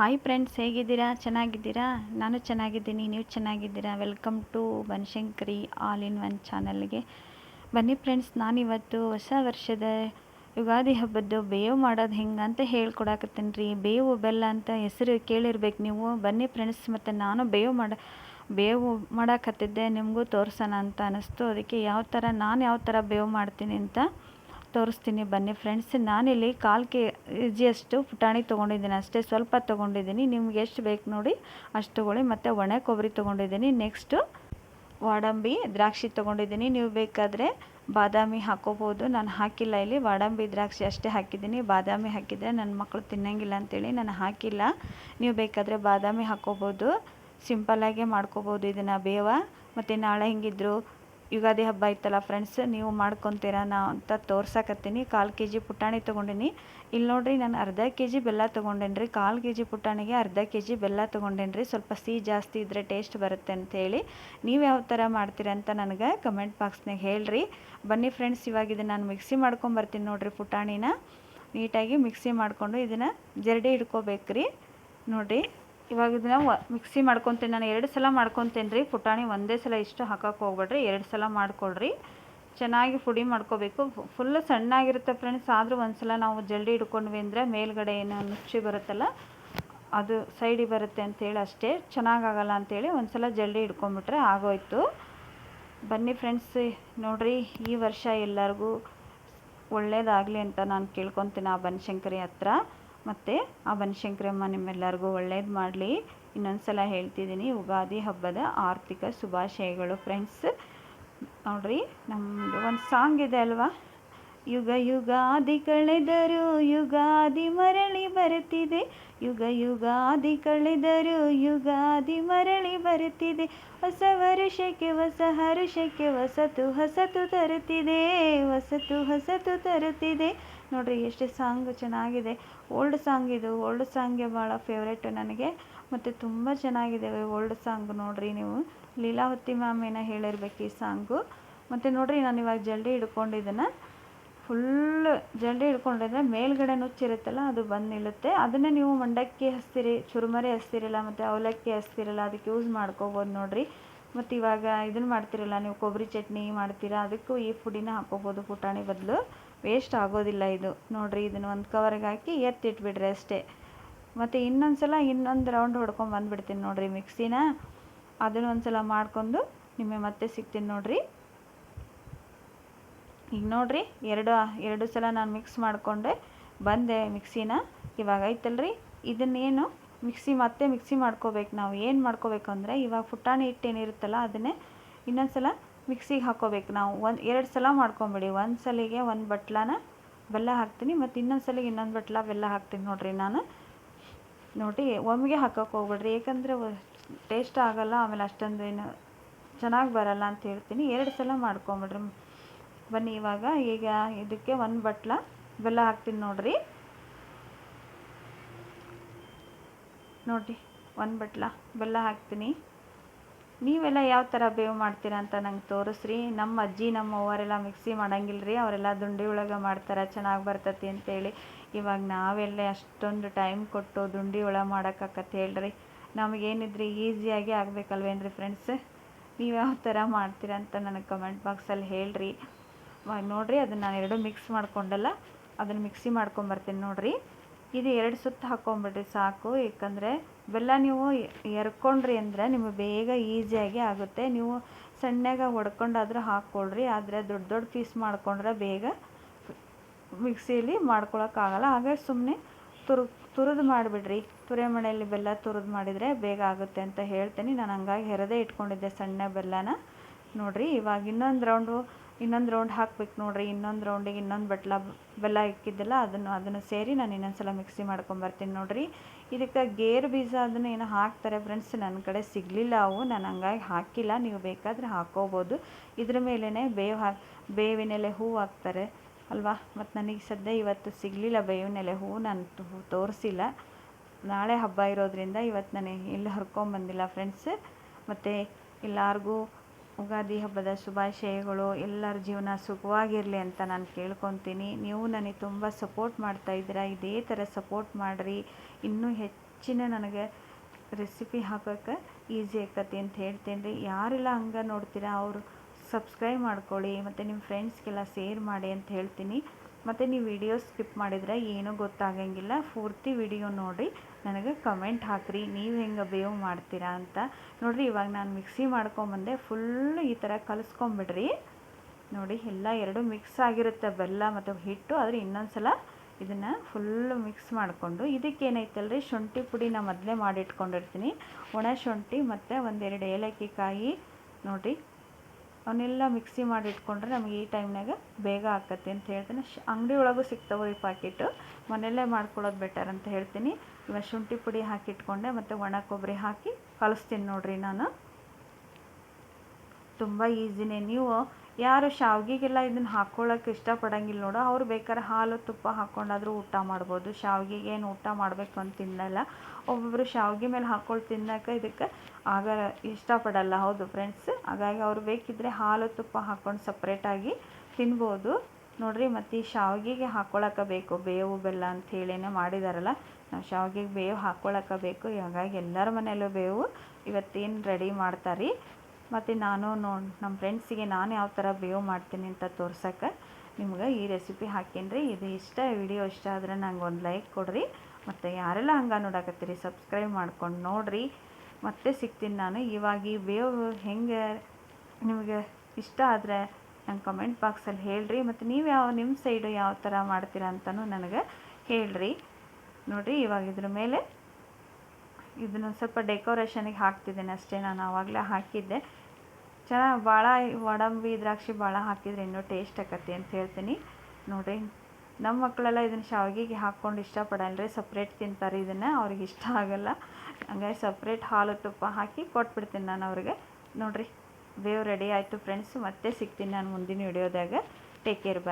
Hi friends ಹೇಗಿದ್ದೀರಾ? ಚೆನ್ನಾಗಿದ್ದೀರಾ? ನಾನು ಚೆನ್ನಾಗಿದ್ದೀನಿ, ನೀವು ಚೆನ್ನಾಗಿದ್ದೀರಾ? Welcome to Banashankari all in one ಚಾನಲ್ಗೆ ಬನ್ನಿ ಫ್ರೆಂಡ್ಸ್ ನಾನಿವತ್ತು ಹೊಸ ವರ್ಷದ ಯುಗಾದಿ ಹಬ್ಬದ್ದು ಬೇವು ಮಾಡೋದು ಹೆಂಗೆ ಅಂತ ಹೇಳ್ಕೊಡಕತ್ತೀನಿ ರೀ. ಬೇವು ಬೆಲ್ಲ ಅಂತ ಹೆಸರು ಕೇಳಿರ್ಬೇಕು ನೀವು. ಬನ್ನಿ ಫ್ರೆಂಡ್ಸ್ ಮತ್ತು ನಾನು ಬೇವು ಮಾಡ, ಬೇವು ಮಾಡಕತ್ತಿದ್ದೆ. ನಿಮಗೂ ತೋರಿಸೋಣ ಅಂತ ಅನ್ನಿಸ್ತು ಅದಕ್ಕೆ ಯಾವ ಥರ ನಾನು ಯಾವ ಥರ ಬೇವು ಮಾಡ್ತೀನಿ ಅಂತ ತೋರಿಸ್ತೀನಿ, ಬನ್ನಿ ಫ್ರೆಂಡ್ಸ್. ನಾನಿಲ್ಲಿ ಕಾಲು ಕೆ ಜಿಯಷ್ಟು ಪುಟಾಣಿ ತೊಗೊಂಡಿದ್ದೀನಿ ಅಷ್ಟೇ. ಸ್ವಲ್ಪ ತೊಗೊಂಡಿದ್ದೀನಿ. ನಿಮ್ಗೆ ಎಷ್ಟು ಬೇಕು ನೋಡಿ ಅಷ್ಟು ತೊಗೊಳ್ಳಿ ಮತ್ತು ಒಣ ಕೊಬ್ಬರಿ ತೊಗೊಂಡಿದ್ದೀನಿ. ನೆಕ್ಸ್ಟು ವಾಡಂಬಿ, ದ್ರಾಕ್ಷಿ ತೊಗೊಂಡಿದ್ದೀನಿ. ನೀವು ಬೇಕಾದರೆ ಬಾದಾಮಿ ಹಾಕೋಬೋದು. ನಾನು ಹಾಕಿಲ್ಲ ಇಲ್ಲಿ. ವಾಡಂಬಿ, ದ್ರಾಕ್ಷಿ ಅಷ್ಟೇ ಹಾಕಿದ್ದೀನಿ. ಬಾದಾಮಿ ಹಾಕಿದರೆ ನನ್ನ ಮಕ್ಕಳು ತಿನ್ನಂಗಿಲ್ಲ ಅಂತೇಳಿ ನಾನು ಹಾಕಿಲ್ಲ. ನೀವು ಬೇಕಾದರೆ ಬಾದಾಮಿ ಹಾಕೋಬೋದು. ಸಿಂಪಲ್ಲಾಗೆ ಮಾಡ್ಕೋಬೋದು ಇದನ್ನು ಬೇವ. ಮತ್ತು ನಾಳೆ ಹಿಂಗಿದ್ರು ಯುಗಾದಿ ಹಬ್ಬ ಇತ್ತಲ್ಲ ಫ್ರೆಂಡ್ಸ್ ನೀವು ಮಾಡ್ಕೊತೀರಾ ನಾ ಅಂತ ತೋರ್ಸಕತ್ತೀನಿ. ಕಾಲು ಕೆ ಜಿ ಪುಟಾಣಿ ತೊಗೊಂಡಿನಿ. ಇಲ್ಲಿ ನೋಡಿರಿ ನಾನು ಅರ್ಧ ಕೆ ಜಿ ಬೆಲ್ಲ ತೊಗೊಂಡೇನ್ರಿ. ಕಾಲು ಕೆ ಜಿ ಪುಟಾಣಿಗೆ ಅರ್ಧ ಕೆ ಜಿ ಬೆಲ್ಲ ತೊಗೊಂಡೇನ್ರಿ. ಸ್ವಲ್ಪ ಸಿಹಿ ಜಾಸ್ತಿ ಇದ್ದರೆ ಟೇಸ್ಟ್ ಬರುತ್ತೆ ಅಂತೇಳಿ ನೀವು ಯಾವ ಥರ ಮಾಡ್ತೀರಾ ಅಂತ ನನಗೆ ಕಮೆಂಟ್ ಬಾಕ್ಸ್ನಾಗ ಹೇಳ್ರಿ. ಬನ್ನಿ ಫ್ರೆಂಡ್ಸ್ ಇವಾಗ ಇದನ್ನು ನಾನು ಮಿಕ್ಸಿ ಮಾಡ್ಕೊಂಬರ್ತೀನಿ ನೋಡಿರಿ ಪುಟಾಣಿನ. ನೀಟಾಗಿ ಮಿಕ್ಸಿ ಮಾಡಿಕೊಂಡು ಇದನ್ನು ಜರಡಿ ಹಿಡ್ಕೋಬೇಕ್ರಿ. ನೋಡಿರಿ. ಇವಾಗ ಇದನ್ನ ಮಿಕ್ಸಿ ಮಾಡ್ಕೊತೀನಿ. ನಾನು ಎರಡು ಸಲ ಮಾಡ್ಕೊತೀನಿ ರೀ ಪುಟಾಣಿ ಒಂದೇ ಸಲ ಇಷ್ಟು ಹಾಕಕ್ಕೆ ಹೋಗ್ಬೇಡ್ರಿ. ಎರಡು ಸಲ ಮಾಡ್ಕೊಳ್ರಿ. ಚೆನ್ನಾಗಿ ಪುಡಿ ಮಾಡ್ಕೋಬೇಕು. ಫುಲ್ ಸಣ್ಣಾಗಿರುತ್ತೆ ಫ್ರೆಂಡ್ಸ್ ಆದರೂ ಒಂದು ಸಲ ನಾವು ಜಲ್ಡಿ ಹಿಡ್ಕೊಂಡ್ವಿ ಅಂದರೆ ಮೇಲ್ಗಡೆ ಏನು ನುಚ್ಚಿ ಬರುತ್ತಲ್ಲ, ಅದು ಸೈಡಿಗೆ ಬರುತ್ತೆ ಅಂತೇಳಿ ಅಷ್ಟೇ. ಚೆನ್ನಾಗಾಗಲ್ಲ ಅಂತೇಳಿ ಒಂದು ಸಲ ಜಲ್ದಿ ಹಿಡ್ಕೊಂಬಿಟ್ರೆ ಆಗೋಯ್ತು. ಬನ್ನಿ ಫ್ರೆಂಡ್ಸ್ ನೋಡಿರಿ, ಈ ವರ್ಷ ಎಲ್ಲರಿಗೂ ಒಳ್ಳೆಯದಾಗಲಿ ಅಂತ ನಾನು ಕೇಳ್ಕೊತೀನಿ ಆ ಬನಶಂಕರಿ ಹತ್ರ. ಮತ್ತು ಆ ಬನಶಂಕರಮ್ಮ ನಿಮ್ಮೆಲ್ಲರಿಗೂ ಒಳ್ಳೇದು ಮಾಡಲಿ. ಇನ್ನೊಂದು ಸಲ ಹೇಳ್ತಿದ್ದೀನಿ, ಯುಗಾದಿ ಹಬ್ಬದ ಆರ್ಥಿಕ ಶುಭಾಶಯಗಳು ಫ್ರೆಂಡ್ಸ್ ನೋಡ್ರಿ ನಮ್ಮದು ಒಂದು ಸಾಂಗ್ ಇದೆ ಅಲ್ವಾ? ಯುಗ ಯುಗಾದಿ ಕಳೆದರು ಯುಗಾದಿ ಮರಳಿ ಬರುತ್ತಿದೆ. ಯುಗ ಯುಗಾದಿ ಕಳೆದರು ಯುಗಾದಿ ಮರಳಿ ಬರುತ್ತಿದೆ. ಹೊಸ ವರುಷಕ್ಕೆ ಹೊಸ ಹರುಷಕ್ಕೆ ಹೊಸತು ಹೊಸತು ತರುತ್ತಿದೆ. ಹೊಸತು ಹೊಸತು ತರುತ್ತಿದೆ. ನೋಡ್ರಿ, ಎಷ್ಟು ಸಾಂಗ್ ಚೆನ್ನಾಗಿದೆ. ಓಲ್ಡ್ ಸಾಂಗ್ ಇದು. ಓಲ್ಡ್ ಸಾಂಗ್ಗೆ ಭಾಳ ಫೇವ್ರೇಟು ನನಗೆ. ಮತ್ತು ತುಂಬ ಚೆನ್ನಾಗಿದೆ ಓಲ್ಡ್ ಸಾಂಗ್ ನೋಡ್ರಿ ನೀವು. ಲೀಲಾವತಿ ಮ್ಯಾಮೇನ ಹೇಳಿರ್ಬೇಕು ಈ ಸಾಂಗು. ಮತ್ತು ನೋಡ್ರಿ, ನಾನು ಇವಾಗ ಜಲ್ದಿ ಹಿಡ್ಕೊಂಡಿದ್ದನ್ನು. ಫುಲ್ ಜಲ್ದಿ ಹಿಡ್ಕೊಂಡಿದ್ರೆ ಮೇಲ್ಗಡೆ ನುಚ್ಚಿರುತ್ತಲ್ಲ ಅದು ಬಂದು ನಿಲ್ಲುತ್ತೆ. ಅದನ್ನೇ ನೀವು ಮಂಡಕ್ಕಿ ಹಸ್ತಿರಿ ಚುರುಮರಿ ಹಸ್ತಿರಲ್ಲ ಮತ್ತು ಅವಲಕ್ಕಿ ಹಸ್ತಿರಲ್ಲ ಅದಕ್ಕೆ ಯೂಸ್ ಮಾಡ್ಕೋಬೋದು ನೋಡ್ರಿ. ಮತ್ತು ಇವಾಗ ಇದನ್ನು ಮಾಡ್ತಿರಲ್ಲ, ನೀವು ಕೊಬ್ಬರಿ ಚಟ್ನಿ ಮಾಡ್ತೀರಾ, ಅದಕ್ಕೂ ಈ ಪುಡಿನ ಹಾಕೋಬೋದು ಪುಟಾಣಿ ಬದಲು. ವೇಸ್ಟ್ ಆಗೋದಿಲ್ಲ ಇದು. ನೋಡಿರಿ, ಇದನ್ನು ಒಂದು ಕವರಿಗೆ ಹಾಕಿ ಎತ್ತಿಟ್ಬಿಡ್ರಿ ಅಷ್ಟೇ. ಮತ್ತು ಇನ್ನೊಂದು ಸಲ ಇನ್ನೊಂದು ರೌಂಡ್ ಹೊಡ್ಕೊಂಡು ಬಂದುಬಿಡ್ತೀನಿ ನೋಡಿರಿ ಮಿಕ್ಸಿನ ಅದನ್ನು ಒಂದು ಸಲ ಮಾಡ್ಕೊಂಡು ನಿಮಗೆ ಮತ್ತೆ ಸಿಗ್ತೀನಿ ನೋಡಿರಿ. ಈಗ ನೋಡಿರಿ, ಎರಡು ಎರಡು ಸಲ ನಾನು ಮಿಕ್ಸ್ ಮಾಡಿಕೊಂಡೆ ಬಂದೆ ಮಿಕ್ಸಿನ ಇವಾಗ ಐತಲ್ರಿ, ಇದನ್ನೇನು ಮಿಕ್ಸಿ ಮತ್ತೆ ಮಿಕ್ಸಿ ಮಾಡ್ಕೋಬೇಕು. ನಾವು ಏನು ಮಾಡ್ಕೋಬೇಕು ಅಂದರೆ ಇವಾಗ ಪುಟಾಣಿ ಹಿಟ್ಟೇನಿರುತ್ತಲ್ಲ, ಅದನ್ನೇ ಇನ್ನೊಂದು ಸಲ ಮಿಕ್ಸಿಗೆ ಹಾಕ್ಕೋಬೇಕು ನಾವು ಒಂದು, ಎರಡು ಸಲ ಮಾಡ್ಕೊಂಬಿಡಿ. ಒಂದು ಸಲಿಗೆ ಒಂದು ಬಟ್ಲನ ಬೆಲ್ಲ ಹಾಕ್ತೀನಿ. ಮತ್ತು ಇನ್ನೊಂದು ಸಲಿಗೆ ಇನ್ನೊಂದು ಬಟ್ಲ ಬೆಲ್ಲ ಹಾಕ್ತೀನಿ ನೋಡಿರಿ ನಾನು. ನೋಡಿ, ಒಮ್ಮೆಗೆ ಹಾಕೋಕೆ ಹೋಗ್ಬೇಡ್ರಿ. ಏಕೆಂದರೆ ಟೇಸ್ಟ್ ಆಗೋಲ್ಲ, ಆಮೇಲೆ ಅಷ್ಟೊಂದು ಏನು ಚೆನ್ನಾಗಿ ಬರೋಲ್ಲ ಅಂತ ಹೇಳ್ತೀನಿ. ಎರಡು ಸಲ ಮಾಡ್ಕೊಂಬಿಡ್ರಿ. ಬನ್ನಿ, ಇವಾಗ ಈಗ ಇದಕ್ಕೆ ಒಂದು ಬಟ್ಲ ಬೆಲ್ಲ ಹಾಕ್ತೀನಿ ನೋಡಿರಿ. ನೋಡಿ, ಒಂದು ಬಟ್ಲ ಬೆಲ್ಲ ಹಾಕ್ತೀನಿ. ನೀವೆಲ್ಲ ಯಾವ ಥರ ಬೇವು ಮಾಡ್ತೀರ ಅಂತ ನಂಗೆ ತೋರಿಸ್ರಿ. ನಮ್ಮ ಅಜ್ಜಿ, ನಮ್ಮ ಅವ್ವರೆಲ್ಲ ಮಿಕ್ಸಿ ಮಾಡಂಗಿಲ್ಲ ರೀ ಅವರೆಲ್ಲ ದುಂಡಿ ಒಳಗೆ ಮಾಡ್ತಾರೆ, ಚೆನ್ನಾಗಿ ಬರ್ತತಿ ಅಂತೇಳಿ. ಇವಾಗ ನಾವೆಲ್ಲ ಅಷ್ಟೊಂದು ಟೈಮ್ ಕೊಟ್ಟು ದುಂಡಿ ಒಳಗೆ ಮಾಡೋಕ್ಕಾಕತ್ತೆ ಹೇಳ್ರಿ. ನಮಗೇನಿದ್ರಿ ಈಸಿಯಾಗಿ ಆಗಬೇಕಲ್ವೇನ್ರಿ ಫ್ರೆಂಡ್ಸ್ ನೀವು ಯಾವ ಥರ ಮಾಡ್ತೀರ ಅಂತ ನನಗೆ ಕಮೆಂಟ್ ಬಾಕ್ಸಲ್ಲಿ ಹೇಳ್ರಿ. ನೋಡಿರಿ, ಅದನ್ನು ನಾನು ಎರಡು ಮಿಕ್ಸ್ ಮಾಡ್ಕೊಂಡಲ್ಲ, ಅದನ್ನು ಮಿಕ್ಸಿ ಮಾಡ್ಕೊಂಬರ್ತೀನಿ ನೋಡಿರಿ. ಇದು ಎರಡು ಸುತ್ತು ಹಾಕ್ಕೊಂಬಿಡ್ರಿ ಸಾಕು. ಏಕೆಂದರೆ ಬೆಲ್ಲ ನೀವು ಎರ್ಕೊಂಡ್ರಿ ಅಂದರೆ ನಿಮಗೆ ಬೇಗ ಈಸಿಯಾಗಿ ಆಗುತ್ತೆ. ನೀವು ಸಣ್ಣಗೆ ಒಡ್ಕೊಂಡಾದ್ರೂ ಹಾಕ್ಕೊಳ್ರಿ. ಆದರೆ ದೊಡ್ಡ ದೊಡ್ಡ ಪೀಸ್ ಮಾಡ್ಕೊಂಡ್ರೆ ಬೇಗ ಮಿಕ್ಸಿಲಿ ಮಾಡ್ಕೊಳಕ್ಕಾಗಲ್ಲ. ಹಾಗೆ ಸುಮ್ಮನೆ ತುರು, ತುರಿದು ಮಾಡಿಬಿಡ್ರಿ. ತುರೆ ಮಣೆಯಲ್ಲಿ ಬೆಲ್ಲ ತುರಿದು ಮಾಡಿದರೆ ಬೇಗ ಆಗುತ್ತೆ ಅಂತ ಹೇಳ್ತೀನಿ. ನಾನು ಹಂಗಾಗಿ ಹೆರದೇ ಇಟ್ಕೊಂಡಿದ್ದೆ ಸಣ್ಣ ಬೆಲ್ಲನ. ನೋಡಿರಿ, ಇವಾಗ ಇನ್ನೊಂದು ರೌಂಡು ಇನ್ನೊಂದು ರೌಂಡ್ ಹಾಕ್ಬೇಕು ನೋಡಿರಿ, ಇನ್ನೊಂದು ರೌಂಡಿಗೆ ಇನ್ನೊಂದು ಬಟ್ಲ ಬೆಲ್ಲ ಇಕ್ಕಿದ್ದೆಲ್ಲ ಅದನ್ನು ಅದನ್ನು ಸೇರಿ ನಾನು ಇನ್ನೊಂದು ಸಲ ಮಿಕ್ಸಿ ಮಾಡ್ಕೊಂಬರ್ತೀನಿ ನೋಡಿರಿ. ಇದಕ್ಕೆ ಗೇರು ಬೀಜ ಅದನ್ನು ಏನೋ ಹಾಕ್ತಾರೆ ಫ್ರೆಂಡ್ಸ್ ನನ್ನ ಕಡೆ ಸಿಗಲಿಲ್ಲ ಅವು, ನಾನು ಹಂಗಾಗಿ ಹಾಕಿಲ್ಲ, ನೀವು ಬೇಕಾದರೆ ಹಾಕೋಬೋದು. ಇದ್ರ ಮೇಲೇ ಬೇವು ಹಾಕಿ ಬೇವಿನೆಲೆ ಹೂವು ಹಾಕ್ತಾರೆ ಅಲ್ವಾ? ಮತ್ತು ನನಗೆ ಸದ್ಯ ಇವತ್ತು ಸಿಗಲಿಲ್ಲ ಬೇವಿನೆಲೆ ಹೂವು ನಾನು ತೋರಿಸಿಲ್ಲ. ನಾಳೆ ಹಬ್ಬ ಇರೋದ್ರಿಂದ ಇವತ್ತು ನಾನು ಇಲ್ಲಿ ಹರ್ಕೊಂಬಂದಿಲ್ಲ ಫ್ರೆಂಡ್ಸ್ ಮತ್ತು ಎಲ್ಲರಿಗೂ ಯುಗಾದಿ ಹಬ್ಬದ ಶುಭಾಶಯಗಳು, ಎಲ್ಲರ ಜೀವನ ಸುಖವಾಗಿರಲಿ ಅಂತ ನಾನು ಕೇಳ್ಕೊತೀನಿ. ನೀವು ನನಗೆ ತುಂಬ ಸಪೋರ್ಟ್ ಮಾಡ್ತಾ ಮಾಡ್ತಾಯಿದ್ದೀರಾ ಇದೇ ಥರ ಸಪೋರ್ಟ್ ಮಾಡಿರಿ. ಇನ್ನೂ ಹೆಚ್ಚಿನ ನನಗೆ ರೆಸಿಪಿ ಹಾಕೋಕೆ ಈಸಿ ಆಕತಿ ಅಂತ ಹೇಳ್ತೀನಿ ರೀ. ಯಾರೆಲ್ಲ ಹಂಗೆ ನೋಡ್ತೀರಾ, ಅವರು ಸಬ್ಸ್ಕ್ರೈಬ್ ಮಾಡ್ಕೊಳ್ಳಿ, ಮತ್ತು ನಿಮ್ಮ ಫ್ರೆಂಡ್ಸ್ಗೆಲ್ಲ ಸೇರ್ ಮಾಡಿ ಅಂತ ಹೇಳ್ತೀನಿ. ಮತ್ತು ನೀವು ವಿಡಿಯೋ ಸ್ಕಿಪ್ ಮಾಡಿದರೆ ಏನೂ ಗೊತ್ತಾಗಂಗಿಲ್ಲ. ಪೂರ್ತಿ ವಿಡಿಯೋ ನೋಡಿ, ನನಗೆ ಕಮೆಂಟ್ ಹಾಕಿರಿ. ನೀವು ಹೆಂಗೆ ಬೇವು ಮಾಡ್ತೀರಾ ಅಂತ. ನೋಡಿರಿ, ಇವಾಗ ನಾನು ಮಿಕ್ಸಿ ಮಾಡ್ಕೊಂಬಂದೆ ಫುಲ್ಲು ಈ ಥರ ಕಲಿಸ್ಕೊಂಬಿಡ್ರಿ. ನೋಡಿ, ಎಲ್ಲ ಎರಡು ಮಿಕ್ಸ್ ಆಗಿರುತ್ತೆ. ಬೆಲ್ಲ ಮತ್ತು ಹಿಟ್ಟು, ಆದರೆ ಇನ್ನೊಂದು ಸಲ ಇದನ್ನು ಫುಲ್ಲು ಮಿಕ್ಸ್ ಮಾಡಿಕೊಂಡು. ಇದಕ್ಕೇನೈತಲ್ರಿ, ಶುಂಠಿ ಪುಡಿ ನಾನು ಮೊದಲೇ ಮಾಡಿಟ್ಕೊಂಡಿರ್ತೀನಿ. ಒಣ ಶುಂಠಿ ಮತ್ತು ಒಂದೆರಡು ಏಲಕ್ಕಿ ಕಾಯಿ, ನೋಡಿರಿ. ಅವನ್ನೆಲ್ಲ ಮಿಕ್ಸಿ ಮಾಡಿ ಇಟ್ಕೊಂಡ್ರೆ ನಮಗೆ ಈ ಟೈಮ್ನಾಗ ಬೇಗ ಆಕತ್ತೆ ಅಂತ ಹೇಳ್ತೀನಿ. ಶ್ ಅಂಗಡಿ ಒಳಗೂ ಸಿಗ್ತಾವೆ ಈ ಪ್ಯಾಕೆಟು ಮನೆಯಲ್ಲೇ ಮಾಡ್ಕೊಳ್ಳೋದು ಬೆಟರ್ ಅಂತ ಹೇಳ್ತೀನಿ. ಇವಾಗ ಶುಂಠಿ ಪುಡಿ ಹಾಕಿಟ್ಕೊಂಡೆ ಮತ್ತು ಒಣ ಕೊಬ್ಬರಿ ಹಾಕಿ ಕಲಿಸ್ತೀನಿ ನೋಡಿರಿ ನಾನು. ತುಂಬ ಈಸಿನೇ ನೀವು ಯಾರು ಶಾವಿಗೆಗೆಲ್ಲ ಇದನ್ನು ಹಾಕ್ಕೊಳ್ಳೋಕೆ ಇಷ್ಟಪಡಂಗಿಲ್ಲ ನೋಡು. ಅವ್ರು ಬೇಕಾದ್ರೆ ಹಾಲು, ತುಪ್ಪ ಹಾಕ್ಕೊಂಡಾದರೂ ಊಟ ಮಾಡ್ಬೋದು. ಶಾವಿಗೆಗೆ ಏನು ಊಟ ಮಾಡಬೇಕು ಅಂತ ತಿನ್ನಲ್ಲ. ಒಬ್ಬೊಬ್ಬರು ಶಾವ್ಗೆ ಮೇಲೆ ಹಾಕ್ಕೊಂಡು ತಿನ್ನೋಕೆ ಇದಕ್ಕೆ ಆಗ ಇಷ್ಟಪಡಲ್ಲ. ಹೌದು ಫ್ರೆಂಡ್ಸ್ ಹಾಗಾಗಿ ಅವ್ರು ಬೇಕಿದ್ದರೆ ಹಾಲು, ತುಪ್ಪ ಹಾಕ್ಕೊಂಡು ಸಪ್ರೇಟಾಗಿ ತಿನ್ಬೋದು. ನೋಡಿರಿ, ಮತ್ತು ಈ ಶಾವ್ಗೆಗೆ ಹಾಕ್ಕೊಳಕ್ಕೆ ಬೇಕು. ಬೇವು, ಬೆಲ್ಲ ಅಂತ ಮಾಡಿದಾರಲ್ಲ. ನಾವು ಶಾವ್ಗೆಗೆ ಬೇವು ಹಾಕ್ಕೊಳಕ್ಕೆ ಬೇಕು. ಹಾಗಾಗಿ ಎಲ್ಲರ ಮನೆಯಲ್ಲೂ ಬೇವು ಇವತ್ತೇನು ರೆಡಿ ಮಾಡ್ತಾರೆ? ಮತ್ತು ನಾನು ನೋಡಿ ನಮ್ಮ ಫ್ರೆಂಡ್ಸಿಗೆ ನಾನು ಯಾವ ಥರ ಬೇವ್ ಮಾಡ್ತೀನಿ ಅಂತ ತೋರ್ಸೋಕೆ ನಿಮ್ಗೆ ಈ ರೆಸಿಪಿ ಹಾಕೀನಿ ಇದು ಇಷ್ಟ ವಿಡಿಯೋ ಇಷ್ಟ ಆದರೆ ನಂಗೆ ಒಂದು ಲೈಕ್ ಕೊಡಿರಿ. ಮತ್ತು ಯಾರೆಲ್ಲ ಹಂಗೆ ನೋಡಕತ್ತೀರಿ ಸಬ್ಸ್ಕ್ರೈಬ್ ಮಾಡ್ಕೊಂಡು ನೋಡಿರಿ. ಮತ್ತೆ ಸಿಗ್ತೀನಿ ನಾನು. ಇವಾಗ ಈ ಬೇವು ಹೆಂಗೆ ನಿಮಗೆ ಇಷ್ಟ ಆದರೆ ನಂಗೆ ಕಮೆಂಟ್ ಬಾಕ್ಸಲ್ಲಿ ಹೇಳ್ರಿ. ಮತ್ತು ನೀವು ಯಾವ ನಿಮ್ಮ ಸೈಡು ಯಾವ ಥರ ಮಾಡ್ತೀರಾ ಅಂತಲೂ ನನಗೆ ಹೇಳ್ರಿ. ನೋಡಿರಿ, ಇವಾಗ ಇದ್ರ ಮೇಲೆ ಇದನ್ನು ಸ್ವಲ್ಪ ಡೆಕೋರೇಷನಿಗೆ ಹಾಕ್ತಿದ್ದೇನೆ ಅಷ್ಟೇ. ನಾನು ಆವಾಗಲೇ ಹಾಕಿದ್ದೆ. ಚೆನ್ನಾಗಿ ಭಾಳ ಗೋಡಂಬಿ ದ್ರಾಕ್ಷಿ ಭಾಳ ಹಾಕಿದರೆ ಇನ್ನೂ ಟೇಸ್ಟ್ ಆಕತಿ ಅಂತ ಹೇಳ್ತೀನಿ. ನೋಡಿರಿ ನಮ್ಮ ಮಕ್ಕಳೆಲ್ಲ ಇದನ್ನು ಶಾವಿಗೆಗೆ ಹಾಕ್ಕೊಂಡು ಇಷ್ಟಪಡಲ್ಲ ರೀ ಸಪ್ರೇಟ್ ತಿಂತಾರೆ ಇದನ್ನು, ಅವ್ರಿಗೆ ಇಷ್ಟ ಆಗೋಲ್ಲ. ಹಂಗಾಗಿ ಸಪ್ರೇಟ್ ಹಾಲು ತುಪ್ಪ ಹಾಕಿ ಕೊಟ್ಬಿಡ್ತೀನಿ ನಾನು ಅವ್ರಿಗೆ. ನೋಡಿರಿ, ಬೇವು ರೆಡಿ ಆಯಿತು ಫ್ರೆಂಡ್ಸ್ ಮತ್ತೆ ಸಿಗ್ತೀನಿ ನಾನು ಮುಂದಿನ ವಿಡಿಯೋದಾಗ ಟೇಕ್ ಕೇರ್ ಬಾಯ್